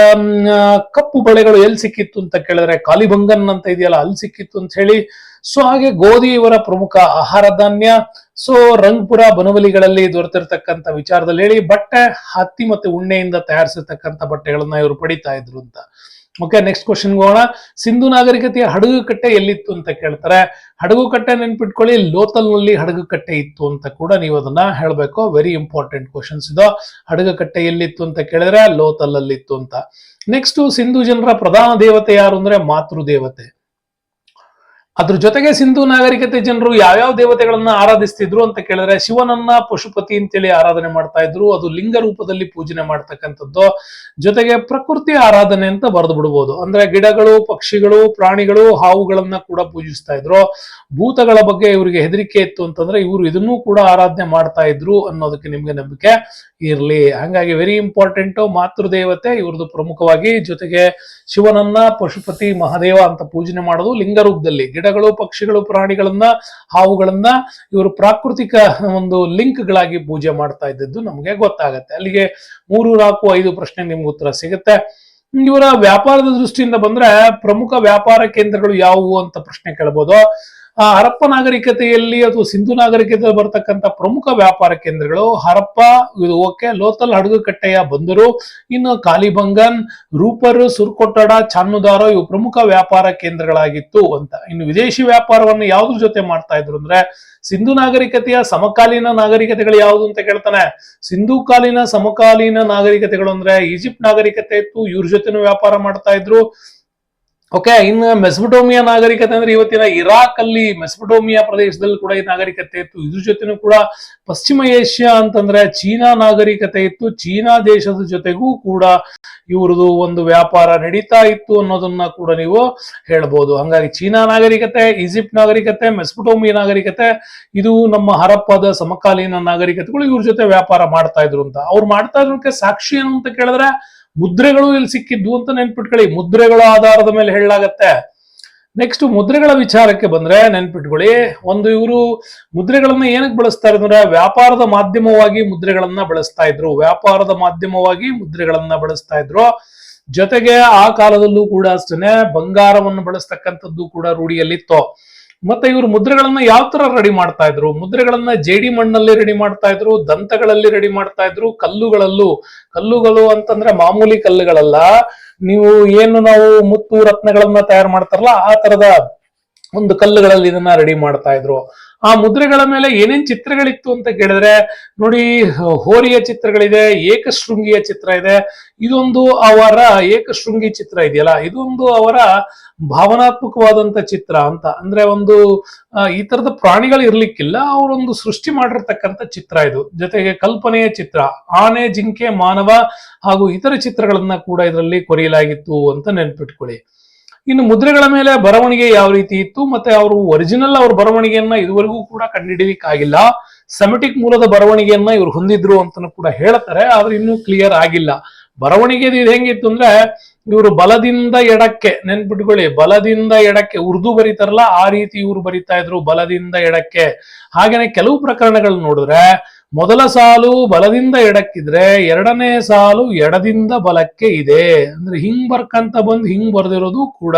ಕಪ್ಪು ಬಳೆಗಳು ಎಲ್ಲಿ ಸಿಕ್ಕಿತ್ತು ಅಂತ ಕೇಳಿದ್ರೆ ಕಾಲಿಬಂಗನ್ ಅಂತ ಇದೆಯಲ್ಲ, ಅಲ್ಲಿ ಸಿಕ್ಕಿತ್ತು ಅಂತ ಹೇಳಿ. ಸೊ ಹಾಗೆ ಗೋಧಿ ಇವರ ಪ್ರಮುಖ ಆಹಾರ ಧಾನ್ಯ. ಸೊ ರಂಗ್ಪುರ ಬನವಲಿಗಳಲ್ಲಿ ದೊರೆತಿರ್ತಕ್ಕಂಥ ವಿಚಾರದಲ್ಲಿ ಹೇಳಿ, ಬಟ್ಟೆ, ಹತ್ತಿ ಮತ್ತೆ ಉಣ್ಣೆಯಿಂದ ತಯಾರಿಸಿರ್ತಕ್ಕಂಥ ಬಟ್ಟೆಗಳನ್ನ ಇವರು ಪಡಿತಾ ಇದ್ರು ಅಂತ. ಓಕೆ ನೆಕ್ಸ್ಟ್ ಕ್ವಶನ್ ಹೋಗೋಣ. ಸಿಂಧು ನಾಗರಿಕತೆಯ ಹಡಗು ಕಟ್ಟೆ ಎಲ್ಲಿತ್ತು ಅಂತ ಕೇಳ್ತಾರೆ. ಹಡಗು ಕಟ್ಟೆ ನೆನ್ಪಿಟ್ಕೊಳ್ಳಿ ಲೋತಲ್ನಲ್ಲಿ ಹಡಗು ಕಟ್ಟೆ ಇತ್ತು ಅಂತ ಕೂಡ ನೀವು ಅದನ್ನ ಹೇಳ್ಬೇಕು. ವೆರಿ ಇಂಪಾರ್ಟೆಂಟ್ ಕ್ವಶನ್ಸ್ ಇದು. ಹಡಗು ಕಟ್ಟೆ ಎಲ್ಲಿತ್ತು ಅಂತ ಕೇಳಿದ್ರೆ ಲೋತಲ್ ಅಲ್ಲಿ ಇತ್ತು ಅಂತ. ನೆಕ್ಸ್ಟ್ ಸಿಂಧು ಜನರ ಪ್ರಧಾನ ದೇವತೆ ಯಾರು ಅಂದ್ರೆ ಮಾತೃ ದೇವತೆ ಅದ್ರ ಜೊತೆಗೆ ಸಿಂಧು ನಾಗರಿಕತೆ ಜನರು ಯಾವ್ಯಾವ ದೇವತೆಗಳನ್ನ ಆರಾಧಿಸ್ತಿದ್ರು ಅಂತ ಕೇಳಿದ್ರೆ ಶಿವನನ್ನ ಪಶುಪತಿ ಅಂತೇಳಿ ಆರಾಧನೆ ಮಾಡ್ತಾ ಇದ್ರು. ಅದು ಲಿಂಗ ರೂಪದಲ್ಲಿ ಪೂಜನೆ ಮಾಡ್ತಕ್ಕಂಥದ್ದು. ಜೊತೆಗೆ ಪ್ರಕೃತಿ ಆರಾಧನೆ ಅಂತ ಬರೆದು ಬಿಡ್ಬೋದು. ಅಂದ್ರೆ ಗಿಡಗಳು, ಪಕ್ಷಿಗಳು, ಪ್ರಾಣಿಗಳು ಹಾವುಗಳನ್ನ ಕೂಡ ಪೂಜಿಸ್ತಾ ಇದ್ರು. ಭೂತಗಳ ಬಗ್ಗೆ ಇವರಿಗೆ ಹೆದರಿಕೆ ಇತ್ತು ಅಂತಂದ್ರೆ ಇವರು ಇದನ್ನೂ ಕೂಡ ಆರಾಧನೆ ಮಾಡ್ತಾ ಇದ್ರು ಅನ್ನೋದಕ್ಕೆ ನಿಮ್ಗೆ ನಂಬಿಕೆ ಇರ್ಲಿ. ಹಾಗಾಗಿ ವೆರಿ ಇಂಪಾರ್ಟೆಂಟ್ ಮಾತೃ ದೇವತೆ ಇವ್ರದ್ದು ಪ್ರಮುಖವಾಗಿ ಜೊತೆಗೆ ಶಿವನನ್ನ ಪಶುಪತಿ ಮಹಾದೇವ ಅಂತ ಪೂಜನೆ ಮಾಡೋದು ಲಿಂಗ ರೂಪದಲ್ಲಿ. ಗಿಡಗಳು ಪಕ್ಷಿಗಳು, ಪ್ರಾಣಿಗಳನ್ನ, ಹಾವುಗಳನ್ನ ಇವರು ಪ್ರಾಕೃತಿಕ ಒಂದು ಲಿಂಕ್ ಗಳಾಗಿ ಪೂಜೆ ಮಾಡ್ತಾ ಇದ್ದದ್ದು ನಮಗೆ ಗೊತ್ತಾಗತ್ತೆ. ಅಲ್ಲಿಗೆ ಮೂರು, ನಾಲ್ಕು, ಐದು ಪ್ರಶ್ನೆ ನಿಮ್ಗೆ ಉತ್ತರ ಸಿಗುತ್ತೆ. ಇವರ ವ್ಯಾಪಾರದ ದೃಷ್ಟಿಯಿಂದ ಬಂದ್ರೆ ಪ್ರಮುಖ ವ್ಯಾಪಾರ ಕೇಂದ್ರಗಳು ಯಾವುವು ಅಂತ ಪ್ರಶ್ನೆ ಕೇಳಬಹುದು ಆ ಹರಪ್ಪ ನಾಗರಿಕತೆಯಲ್ಲಿ ಅಥವಾ ಸಿಂಧು ನಾಗರಿಕತೆಯಲ್ಲಿ ಬರತಕ್ಕಂತ ಪ್ರಮುಖ ವ್ಯಾಪಾರ ಕೇಂದ್ರಗಳು ಹರಪ್ಪ, ಇದು ಓಕೆ, ಲೋತಲ್ ಹಡಗುಕಟ್ಟೆಯ ಬಂದರು, ಇನ್ನು ಕಾಲಿಬಂಗನ್, ರೂಪರ್, ಸುರ್ಕೊಟ್ಟಡ, ಚಾನ್ನುದಾರ ಇವು ಪ್ರಮುಖ ವ್ಯಾಪಾರ ಕೇಂದ್ರಗಳಾಗಿತ್ತು ಅಂತ. ಇನ್ನು ವಿದೇಶಿ ವ್ಯಾಪಾರವನ್ನು ಯಾವ್ದ್ರ ಜೊತೆ ಮಾಡ್ತಾ ಇದ್ರು ಅಂದ್ರೆ ಸಿಂಧು ನಾಗರಿಕತೆಯ ಸಮಕಾಲೀನ ನಾಗರಿಕತೆಗಳು ಯಾವುದು ಅಂತ ಕೇಳ್ತಾನೆ. ಸಿಂಧು ಕಾಲೀನ, ಸಮಕಾಲೀನ ನಾಗರಿಕತೆಗಳು ಅಂದ್ರೆ ಈಜಿಪ್ಟ್ ನಾಗರಿಕತೆ ಇತ್ತು, ಇವ್ರ ಜೊತೆನೂ ವ್ಯಾಪಾರ ಮಾಡ್ತಾ ಇದ್ರು. ಓಕೆ ಇನ್ನು ಮೆಸ್ಬಟೋಮಿಯಾ ನಾಗರಿಕತೆ ಅಂದ್ರೆ ಇವತ್ತಿನ ಇರಾಕ್ ಅಲ್ಲಿ ಮೆಸ್ಬಟೋಮಿಯಾ ಪ್ರದೇಶದಲ್ಲಿ ಕೂಡ ಈ ನಾಗರಿಕತೆ ಇತ್ತು. ಇದ್ರ ಜೊತೆನೂ ಕೂಡ ಪಶ್ಚಿಮ ಏಷ್ಯಾ ಅಂತಂದ್ರೆ ಚೀನಾ ನಾಗರಿಕತೆ ಇತ್ತು. ಚೀನಾ ದೇಶದ ಜೊತೆಗೂ ಕೂಡ ಇವ್ರದ್ದು ಒಂದು ವ್ಯಾಪಾರ ನಡೀತಾ ಇತ್ತು ಅನ್ನೋದನ್ನ ಕೂಡ ನೀವು ಹೇಳ್ಬೋದು. ಹಂಗಾಗಿ ಚೀನಾ ನಾಗರಿಕತೆ, ಈಜಿಪ್ಟ್ ನಾಗರಿಕತೆ ಮೆಸ್ಬಟೋಮಿಯಾ ನಾಗರಿಕತೆ, ಇದು ನಮ್ಮ ಹರಪ್ಪದ ಸಮಕಾಲೀನ ನಾಗರಿಕತೆಗಳು ಇವ್ರ ಜೊತೆ ವ್ಯಾಪಾರ ಮಾಡ್ತಾ ಇದ್ರು ಅಂತ. ಅವ್ರು ಮಾಡ್ತಾ ಇದ್ರಕ್ಕೆ ಸಾಕ್ಷಿ ಏನು ಅಂತ ಕೇಳಿದ್ರೆ ಮುದ್ರೆಗಳು ಇಲ್ಲಿ ಸಿಕ್ಕಿದ್ದು ಅಂತ ನೆನ್ಪಿಟ್ಕೊಳ್ಳಿ. ಮುದ್ರೆಗಳ ಆಧಾರದ ಮೇಲೆ ಹೇಳಲಾಗತ್ತೆ. ನೆಕ್ಸ್ಟ್ ಮುದ್ರೆಗಳ ವಿಚಾರಕ್ಕೆ ಬಂದ್ರೆ ನೆನ್ಪಿಟ್ಕೊಳ್ಳಿ. ಒಂದು ಇವರು ಮುದ್ರೆಗಳನ್ನ ಏನಕ್ಕೆ ಬಳಸ್ತಾರೆ ಅಂದ್ರೆ ವ್ಯಾಪಾರದ ಮಾಧ್ಯಮವಾಗಿ ಮುದ್ರೆಗಳನ್ನ ಬಳಸ್ತಾ ಇದ್ರು. ವ್ಯಾಪಾರದ ಮಾಧ್ಯಮವಾಗಿ ಮುದ್ರೆಗಳನ್ನ ಬಳಸ್ತಾ ಇದ್ರು. ಜೊತೆಗೆ ಆ ಕಾಲದಲ್ಲೂ ಕೂಡ ಅಷ್ಟೇನೆ ಬಂಗಾರವನ್ನು ಬಳಸ್ತಕ್ಕಂಥದ್ದು ಕೂಡ ರೂಢಿಯಲ್ಲಿತ್ತು. ಮತ್ತೆ ಇವರು ಮುದ್ರೆಗಳನ್ನ ಯಾವ ತರ ರೆಡಿ ಮಾಡ್ತಾ ಇದ್ರು? ಮುದ್ರೆಗಳನ್ನ ಜೇಡಿ ಮಣ್ಣಲ್ಲಿ ರೆಡಿ ಮಾಡ್ತಾ ಇದ್ರು, ದಂತಗಳಲ್ಲಿ ರೆಡಿ ಮಾಡ್ತಾ ಇದ್ರು, ಕಲ್ಲುಗಳಲ್ಲೂ. ಕಲ್ಲುಗಳು ಅಂತಂದ್ರೆ ಮಾಮೂಲಿ ಕಲ್ಲುಗಳಲ್ಲ. ನೀವು ಏನು ನಾವು ಮುತ್ತು ರತ್ನಗಳನ್ನ ತಯಾರು ಮಾಡ್ತಾರಲ್ಲ, ಆ ತರದ ಒಂದು ಕಲ್ಲುಗಳಲ್ಲಿ ಇದನ್ನ ರೆಡಿ ಮಾಡ್ತಾ ಇದ್ರು. ಆ ಮುದ್ರೆಗಳ ಮೇಲೆ ಏನೇನ್ ಚಿತ್ರಗಳಿತ್ತು ಅಂತ ಕೇಳಿದ್ರೆ, ನೋಡಿ, ಹೋರಿಯ ಚಿತ್ರಗಳಿದೆ, ಏಕಶೃಂಗಿಯ ಚಿತ್ರ ಇದೆ. ಇದೊಂದು ಅವರ ಏಕಶೃಂಗಿ ಚಿತ್ರ ಇದೆಯಲ್ಲ, ಇದೊಂದು ಅವರ ಭಾವನಾತ್ಮಕವಾದಂತ ಚಿತ್ರ ಅಂತ. ಅಂದ್ರೆ ಒಂದು ಈ ತರದ ಪ್ರಾಣಿಗಳು ಇರ್ಲಿಕ್ಕಿಲ್ಲ, ಅವರೊಂದು ಸೃಷ್ಟಿ ಮಾಡಿರ್ತಕ್ಕಂಥ ಚಿತ್ರ ಇದು. ಜೊತೆಗೆ ಕಲ್ಪನೆಯ ಚಿತ್ರ, ಆನೆ, ಜಿಂಕೆ, ಮಾನವ ಹಾಗೂ ಇತರ ಚಿತ್ರಗಳನ್ನ ಕೂಡ ಇದರಲ್ಲಿ ಕೊರೆಯಲಾಗಿತ್ತು ಅಂತ ನೆನ್ಪಿಟ್ಕೊಳ್ಳಿ. ಇನ್ನು ಮುದ್ರೆಗಳ ಮೇಲೆ ಬರವಣಿಗೆ ಯಾವ ರೀತಿ ಇತ್ತು? ಮತ್ತೆ ಅವರು ಒರಿಜಿನಲ್ ಅವ್ರ ಬರವಣಿಗೆಯನ್ನ ಇದುವರೆಗೂ ಕೂಡ ಕಂಡುಹಿಡಿಯಲಿಕ್ಕಾಗಿಲ್ಲ. ಸೆಮೆಟಿಕ್ ಮೂಲದ ಬರವಣಿಗೆಯನ್ನ ಇವರು ಹೊಂದಿದ್ರು ಅಂತ ಕೂಡ ಹೇಳ್ತಾರೆ, ಆದ್ರೆ ಇನ್ನೂ ಕ್ಲಿಯರ್ ಆಗಿಲ್ಲ. ಬರವಣಿಗೆದು ಇದು ಹೆಂಗಿತ್ತು ಅಂದ್ರೆ, ಇವರು ಬಲದಿಂದ ಎಡಕ್ಕೆ, ನೆನ್ಪಿಟ್ಕೊಳ್ಳಿ, ಬಲದಿಂದ ಎಡಕ್ಕೆ, ಉರ್ದು ಬರೀತಾರಲ್ಲ, ಆ ರೀತಿ ಇವರು ಬರಿತಾ ಇದ್ರು, ಬಲದಿಂದ ಎಡಕ್ಕೆ. ಹಾಗೇನೆ ಕೆಲವು ಪ್ರಕರಣಗಳು ನೋಡಿದ್ರೆ ಮೊದಲ ಸಾಲು ಬಲದಿಂದ ಎಡಕ್ಕಿದ್ರೆ ಎರಡನೇ ಸಾಲು ಎಡದಿಂದ ಬಲಕ್ಕೆ ಇದೆ. ಅಂದ್ರೆ ಹಿಂಗ್ ಬರ್ಕಂತ ಬಂದು ಹಿಂಗ್ ಬರ್ದಿರೋದು ಕೂಡ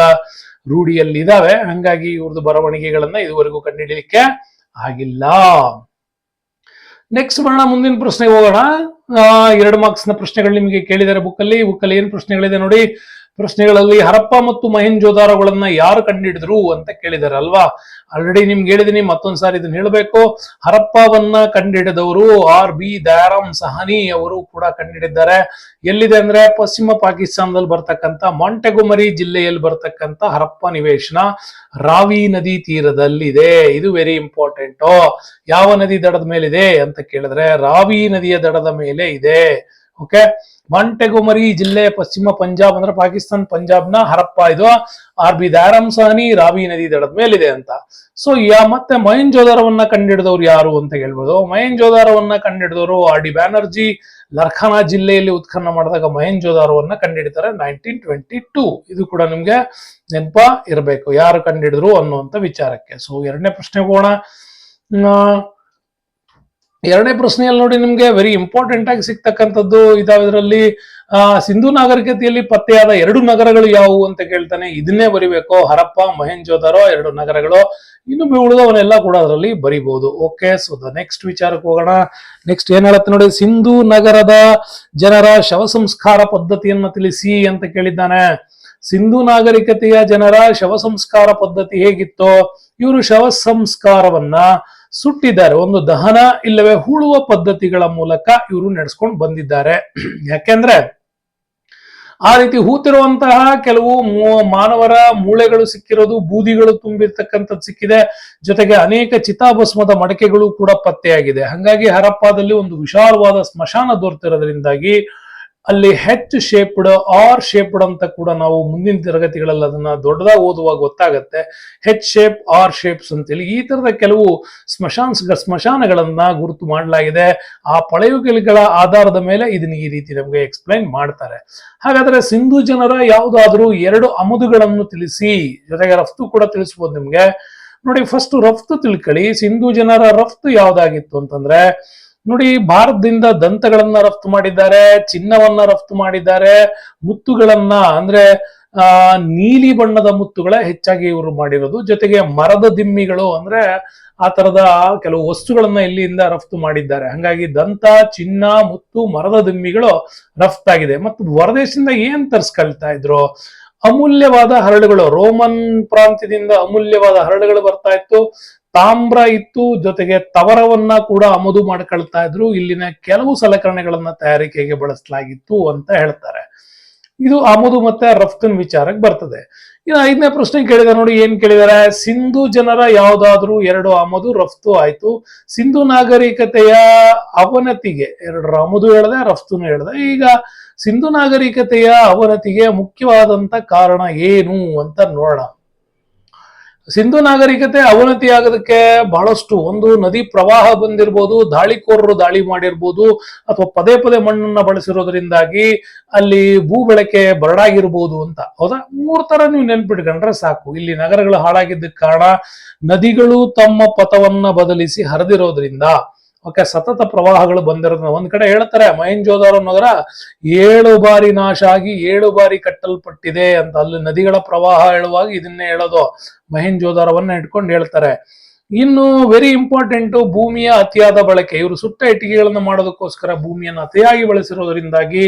ರೂಢಿಯಲ್ಲಿ ಇದಾವೆ. ಹಂಗಾಗಿ ಇವ್ರದ್ದು ಬರವಣಿಗೆಗಳನ್ನ ಇದುವರೆಗೂ ಕಂಡುಹಿಡಿಯಲಿಕ್ಕೆ ಆಗಿಲ್ಲ. ನೆಕ್ಸ್ಟ್ ಬರೋಣ, ಮುಂದಿನ ಪ್ರಶ್ನೆಗೆ ಹೋಗೋಣ. ಎರಡು ಮಾರ್ಕ್ಸ್ನ ಪ್ರಶ್ನೆಗಳು ನಿಮಗೆ ಕೇಳಿದ್ದಾರೆ ಬುಕ್ ಅಲ್ಲಿ. ಬುಕ್ ಅಲ್ಲಿ ಏನ್ ಪ್ರಶ್ನೆಗಳಿದೆ ನೋಡಿ. ಪ್ರಶ್ನೆಗಳಲ್ಲಿ ಹರಪ್ಪ ಮತ್ತು ಮಹೇಂಜೋದಾರಗಳನ್ನ ಯಾರು ಕಂಡಿಡಿದ್ರು ಅಂತ ಕೇಳಿದಾರೆ ಅಲ್ವಾ ಆಲ್ರೆಡಿ ನಿಮ್ಗೆ ಹೇಳಿದೀನಿ ಮತ್ತೊಂದ್ಸಾರಿ ಇದನ್ನ ಹೇಳಬೇಕು. ಹರಪ್ಪವನ್ನ ಕಂಡಿಡಿದವರು ಆರ್ ಬಿ ದಯಾರಾಮ್ ಸಹನಿ ಅವರು ಕೂಡ ಕಂಡಿಡಿದ್ದಾರೆ ಎಲ್ಲಿದೆ ಅಂದ್ರೆ ಪಶ್ಚಿಮ ಪಾಕಿಸ್ತಾನದಲ್ಲಿ ಬರ್ತಕ್ಕಂತ ಮಾಂಟೆಗುಮರಿ ಜಿಲ್ಲೆಯಲ್ಲಿ ಬರ್ತಕ್ಕಂತ ಹರಪ್ಪ ನಿವೇಶನ ರಾವಿ ನದಿ ತೀರದಲ್ಲಿದೆ. ಇದು ವೆರಿ ಇಂಪಾರ್ಟೆಂಟ್ ಯಾವ ನದಿ ದಡದ ಮೇಲಿದೆ ಅಂತ ಕೇಳಿದ್ರೆ ರಾವಿ ನದಿಯ ದಡದ ಮೇಲೆ ಇದೆ. ಓಕೆ ಮಾಂಟೆಗುಮರಿ ಜಿಲ್ಲೆ ಪಶ್ಚಿಮ ಪಂಜಾಬ್ ಅಂದ್ರೆ ಪಾಕಿಸ್ತಾನ್ ಪಂಜಾಬ್ನ ಹರಪ್ಪ ಇದು. ಆರ್ ಬಿ ದಾರಂ ಸಾನಿ ರಾವಿ ನದಿ ದಡದ ಮೇಲಿದೆ ಅಂತ. ಸೊ ಯಾ ಮತ್ತೆ ಮಯನ್ ಜೋದಾರವನ್ನ ಕಂಡಿಡಿದವ್ರು ಯಾರು ಅಂತ ಹೇಳ್ಬೋದು. ಮಹೇಂಜೋದಾರವನ್ನ ಕಂಡಿಡಿದವರು ಆರ್ ಡಿ ಬ್ಯಾನರ್ಜಿ, ಲರ್ಖಾನಾ ಜಿಲ್ಲೆಯಲ್ಲಿ ಉತ್ಖನನ ಮಾಡಿದಾಗ ಮಹೇಂಜೋದಾರವನ್ನ ಕಂಡಿಡಿತಾರೆ ನೈನ್ಟೀನ್ ಟ್ವೆಂಟಿ ಟೂ ಇದು ಕೂಡ ನಿಮ್ಗೆ ನೆನಪ ಇರಬೇಕು ಯಾರು ಕಂಡಿಡಿದ್ರು ಅನ್ನುವಂತ ವಿಚಾರಕ್ಕೆ. ಸೊ ಎರಡನೇ ಪ್ರಶ್ನೆ ಹೋಗೋಣ. ಎರಡನೇ ಪ್ರಶ್ನೆಯಲ್ಲಿ ನೋಡಿ ನಿಮ್ಗೆ ವೆರಿ ಇಂಪಾರ್ಟೆಂಟ್ ಆಗಿ ಸಿಗ್ತಕ್ಕಂಥದ್ದು ಇದಾವ ಇದರಲ್ಲಿ ಆ, ಸಿಂಧು ನಾಗರಿಕತೆಯಲ್ಲಿ ಪತ್ತೆಯಾದ ಎರಡು ನಗರಗಳು ಯಾವುವು ಅಂತ ಕೇಳ್ತಾನೆ. ಇದನ್ನೇ ಬರಿಬೇಕು. ಹರಪ್ಪ ಮಹೇಂಜೋದಾರೋ ಎರಡು ನಗರಗಳು. ಇನ್ನು ಉಳಿದವನ್ನೆಲ್ಲ ಕೂಡ ಅದರಲ್ಲಿ ಬರಿಬಹುದು ಓಕೆ ಸೊ ದ ನೆಕ್ಸ್ಟ್ ವಿಚಾರಕ್ಕೆ ಹೋಗೋಣ. ನೆಕ್ಸ್ಟ್ ಏನ್ ಹೇಳುತ್ತೆ ನೋಡಿ, ಸಿಂಧು ನಗರದ ಜನರ ಶವ ಸಂಸ್ಕಾರ ಪದ್ಧತಿಯನ್ನ ತಿಳಿಸಿ ಅಂತ ಕೇಳಿದ್ದಾನೆ. ಸಿಂಧು ನಾಗರಿಕತೆಯ ಜನರ ಶವ ಸಂಸ್ಕಾರ ಪದ್ಧತಿ ಹೇಗಿತ್ತು? ಇವರು ಶವ ಸಂಸ್ಕಾರವನ್ನ ಸುಟ್ಟಿದ್ದಾರೆ. ಒಂದು ದಹನ ಇಲ್ಲವೇ ಹೂಳುವ ಪದ್ಧತಿಗಳ ಮೂಲಕ ಇವರು ನಡೆಸ್ಕೊಂಡು ಬಂದಿದ್ದಾರೆ. ಯಾಕೆಂದ್ರೆ ಆ ರೀತಿ ಹೂತಿರುವಂತಹ ಕೆಲವು ಮಾನವರ ಮೂಳೆಗಳು ಸಿಕ್ಕಿರೋದು, ಬೂದಿಗಳು ತುಂಬಿರ್ತಕ್ಕಂಥದ್ದು ಸಿಕ್ಕಿದೆ. ಜೊತೆಗೆ ಅನೇಕ ಚಿತಾಭಸ್ಮದ ಮಡಕೆಗಳು ಕೂಡ ಪತ್ತೆಯಾಗಿದೆ. ಹಾಗಾಗಿ ಹರಪ್ಪಾದಲ್ಲಿ ಒಂದು ವಿಶಾಲವಾದ ಸ್ಮಶಾನ ದೊರೆತಿರೋದ್ರಿಂದಾಗಿ ಅಲ್ಲಿ ಹೆಚ್ ಶೇಪ್ಡ್ ಆರ್ ಶೇಪ್ಡ್ ಅಂತ ಕೂಡ ನಾವು ಮುಂದಿನ ತರಗತಿಗಳಲ್ಲಿ ಅದನ್ನ ದೊಡ್ಡದಾಗಿ ಓದುವಾಗ ಗೊತ್ತಾಗತ್ತೆ. ಹೆಚ್ ಶೇಪ್ ಆರ್ ಶೇಪ್ಸ್ ಅಂತೇಳಿ. ಈ ತರದ ಕೆಲವು ಸ್ಮಶಾನ, ಸ್ಮಶಾನಗಳನ್ನ ಗುರುತು ಮಾಡಲಾಗಿದೆ. ಆ ಪಳೆಯುಗಳಿಗಳ ಆಧಾರದ ಮೇಲೆ ಇದನ್ನ ಈ ರೀತಿ ನಮಗೆ ಎಕ್ಸ್ಪ್ಲೈನ್ ಮಾಡ್ತಾರೆ. ಹಾಗಾದ್ರೆ ಸಿಂಧು ಜನರ ಯಾವುದಾದ್ರೂ ಎರಡು ಆಮದುಗಳನ್ನು ತಿಳಿಸಿ, ಜೊತೆಗೆ ರಫ್ತು ಕೂಡ ತಿಳಿಸ್ಬೋದು ನಿಮ್ಗೆ. ನೋಡಿ ಫಸ್ಟ್ ರಫ್ತು ತಿಳ್ಕೊಳ್ಳಿ ಸಿಂಧು ಜನರ ರಫ್ತು ಯಾವ್ದಾಗಿತ್ತು ಅಂತಂದ್ರೆ ನೋಡಿ, ಭಾರತದಿಂದ ದಂತಗಳನ್ನ ರಫ್ತು ಮಾಡಿದ್ದಾರೆ, ಚಿನ್ನವನ್ನ ರಫ್ತು ಮಾಡಿದ್ದಾರೆ, ಮುತ್ತುಗಳನ್ನ ಅಂದ್ರೆ, ಆ, ನೀಲಿ ಬಣ್ಣದ ಮುತ್ತುಗಳ ಹೆಚ್ಚಾಗಿ ಇವರು ಮಾಡಿರೋದು. ಜೊತೆಗೆ ಮರದ ದಿಮ್ಮಿಗಳು ಅಂದ್ರೆ, ಆ ತರದ ಕೆಲವು ವಸ್ತುಗಳನ್ನ ಇಲ್ಲಿಂದ ರಫ್ತು ಮಾಡಿದ್ದಾರೆ. ಹಂಗಾಗಿ ದಂತ, ಚಿನ್ನ, ಮುತ್ತು, ಮರದ ದಿಮ್ಮಿಗಳು ರಫ್ತಾಗಿದೆ ಮತ್ತು ಹೊರದೇಶದಿಂದ ಏನ್ ತರ್ಸ್ಕೊಳ್ತಾ ಇದ್ರು? ಅಮೂಲ್ಯವಾದ ಹರಳುಗಳು, ರೋಮನ್ ಪ್ರಾಂತ್ಯದಿಂದ ಅಮೂಲ್ಯವಾದ ಹರಳುಗಳು ಬರ್ತಾ ಇತ್ತು. ತಾಮ್ರ ಇತ್ತು ಜೊತೆಗೆ ತವರವನ್ನ ಕೂಡ ಆಮದು ಮಾಡ್ಕೊಳ್ತಾ ಇದ್ರು. ಇಲ್ಲಿನ ಕೆಲವು ಸಲಕರಣೆಗಳನ್ನ ತಯಾರಿಕೆಗೆ ಬಳಸಲಾಗಿತ್ತು ಅಂತ ಹೇಳ್ತಾರೆ. ಇದು ಆಮದು ಮತ್ತೆ ರಫ್ತಿನ ವಿಚಾರಕ್ಕೆ ಬರ್ತದೆ. ಇನ್ನು ಐದನೇ ಪ್ರಶ್ನೆ ಕೇಳಿದ ನೋಡಿ ಏನ್ ಕೇಳಿದಾರೆ? ಸಿಂಧು ಜನರ ಯಾವ್ದಾದ್ರು ಎರಡು ಆಮದು ರಫ್ತು ಆಯ್ತು. ಸಿಂಧು ನಾಗರಿಕತೆಯ ಅವನತಿಗೆ ಎರಡು ಆಮದು ಹೇಳ್ದೆ, ರಫ್ತುನು ಹೇಳ್ದೆ. ಈಗ ಸಿಂಧು ನಾಗರಿಕತೆಯ ಅವನತಿಗೆ ಮುಖ್ಯವಾದಂತ ಕಾರಣ ಏನು ಅಂತ ನೋಡೋಣ. ಸಿಂಧು ನಾಗರಿಕತೆ ಅವನತಿ ಆಗೋದಕ್ಕೆ ಬಹಳಷ್ಟು ಒಂದು ನದಿ ಪ್ರವಾಹ ಬಂದಿರ್ಬೋದು, ದಾಳಿಕೋರರು ದಾಳಿ ಮಾಡಿರ್ಬೋದು, ಅಥವಾ ಪದೇ ಪದೇ ಮಣ್ಣನ್ನ ಬಳಸಿರೋದ್ರಿಂದಾಗಿ ಅಲ್ಲಿ ಭೂ ಬಳಕೆ ಬರಡಾಗಿರ್ಬೋದು ಅಂತ. ಹೌದಾ? ಮೂರ್ ತರ ನೀವು ನೆನ್ಪಿಟ್ಕೊಂಡ್ರೆ ಸಾಕು. ಇಲ್ಲಿ ನಗರಗಳು ಹಾಳಾಗಿದ್ದ ಕಾರಣ ನದಿಗಳು ತಮ್ಮ ಪಥವನ್ನ ಬದಲಿಸಿ ಹರಿದಿರೋದ್ರಿಂದ ಓಕೆ, ಸತತ ಪ್ರವಾಹಗಳು ಬಂದಿರೋದನ್ನ ಒಂದ್ ಕಡೆ ಹೇಳ್ತಾರೆ ಮಹೇಂಜೋದಾರೋ ನಗರ ಏಳು ಬಾರಿ ನಾಶ ಆಗಿ ಏಳು ಬಾರಿ ಕಟ್ಟಲ್ಪಟ್ಟಿದೆ ಅಂತ ಅಲ್ಲಿ ನದಿಗಳ ಪ್ರವಾಹ ಹೇಳುವಾಗ ಇದನ್ನೇ ಹೇಳೋದು ಮಹೇಂಜೋದಾರವನ್ನ ಇಟ್ಕೊಂಡು ಹೇಳ್ತಾರೆ. ಇನ್ನು ವೆರಿ ಇಂಪಾರ್ಟೆಂಟ್ ಭೂಮಿಯ ಅತಿಯಾದ ಬಳಕೆ, ಇವರು ಸುಟ್ಟ ಇಟ್ಟಿಗೆಗಳನ್ನು ಮಾಡೋದಕ್ಕೋಸ್ಕರ ಭೂಮಿಯನ್ನು ಅತಿಯಾಗಿ ಬಳಸಿರೋದ್ರಿಂದಾಗಿ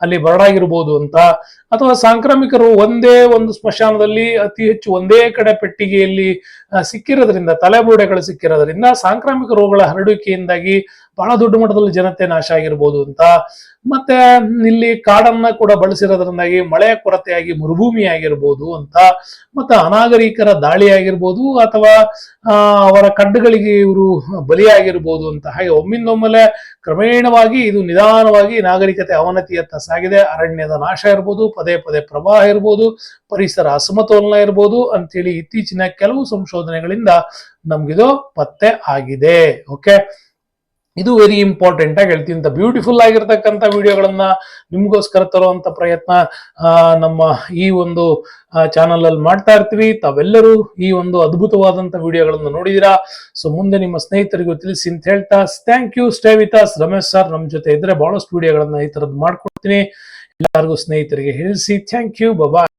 ಅಲ್ಲಿ ಬರಡಾಗಿರ್ಬೋದು ಅಂತ. ಅಥವಾ ಸಾಂಕ್ರಾಮಿಕರು ಒಂದೇ ಒಂದು ಸ್ಮಶಾನದಲ್ಲಿ ಅತಿ ಹೆಚ್ಚು ಒಂದೇ ಕಡೆ ಪೆಟ್ಟಿಗೆಯಲ್ಲಿ ಸಿಕ್ಕಿರೋದ್ರಿಂದ ತಲೆಬುರುಡೆಗಳು ಸಿಕ್ಕಿರೋದ್ರಿಂದ ಸಾಂಕ್ರಾಮಿಕ ರೋಗಗಳ ಹರಡುವಿಕೆಯಿಂದಾಗಿ ಬಹಳ ದೊಡ್ಡ ಮಟ್ಟದಲ್ಲಿ ಜನತೆ ನಾಶ ಆಗಿರ್ಬೋದು ಅಂತ. ಮತ್ತೆ ಇಲ್ಲಿ ಕಾಡನ್ನ ಕೂಡ ಬಳಸಿರೋದ್ರಿಂದಾಗಿ ಮಳೆಯ ಕೊರತೆಯಾಗಿ ಮರುಭೂಮಿ ಆಗಿರ್ಬೋದು ಅಂತ. ಮತ್ತೆ ಅನಾಗರಿಕರ ದಾಳಿ ಆಗಿರ್ಬೋದು ಅಥವಾ ಅವರ ಕಡ್ಡುಗಳಿಗೆ ಇವರು ಬಲಿಯಾಗಿರ್ಬೋದು ಅಂತ. ಹಾಗೆ ಒಮ್ಮಿಂದೊಮ್ಮೆಲೆ ಕ್ರಮೇಣವಾಗಿ ಇದು ನಿಧಾನವಾಗಿ ನಾಗರಿಕತೆ ಅವನತಿಯತ್ತ ಸಾಗಿದೆ ಅರಣ್ಯದ ನಾಶ ಇರ್ಬೋದು, ಪದೇ ಪದೇ ಪ್ರವಾಹ ಇರ್ಬೋದು, ಪರಿಸರ ಅಸಮತೋಲನ ಇರ್ಬೋದು ಅಂತೇಳಿ ಇತ್ತೀಚಿನ ಕೆಲವು ಸಂಶೋಧನೆಗಳಿಂದ ನಮ್ಗಿದು ಪತ್ತೆ ಆಗಿದೆ. ಓಕೆ ಇದು ವೆರಿ ಇಂಪಾರ್ಟೆಂಟ್ ಆಗಿ ಹೇಳ್ತೀನಿ. ಬ್ಯೂಟಿಫುಲ್ ಆಗಿರ್ತಕ್ಕಂಥ ವಿಡಿಯೋಗಳನ್ನ ನಿಮಗೋಸ್ಕರ ತರುವಂತ ಪ್ರಯತ್ನ ನಮ್ಮ ಈ ಒಂದು ಚಾನಲ್ ಅಲ್ಲಿ ಮಾಡ್ತಾ ಇರ್ತೀವಿ. ತಾವೆಲ್ಲರೂ ಈ ಒಂದು ಅದ್ಭುತವಾದಂತ ವಿಡಿಯೋಗಳನ್ನು ನೋಡಿದಿರಾ. ಸೊ ಮುಂದೆ ನಿಮ್ಮ ಸ್ನೇಹಿತರಿಗೂ ತಿಳಿಸಿ ಅಂತ ಹೇಳ್ತಾ thank you stay with us Ramesh sir ನಮ್ಮ ಜೊತೆ ಇದ್ರೆ ಬಹಳಷ್ಟು ವಿಡಿಯೋಗಳನ್ನ ಈ ತರದ್ ಮಾಡ್ಕೊಡ್ತೀನಿ. ಎಲ್ಲರಿಗೂ ಸ್ನೇಹಿತರಿಗೆ ಹೇಳಿಸಿ ಥ್ಯಾಂಕ್ ಯು ಬಬಾ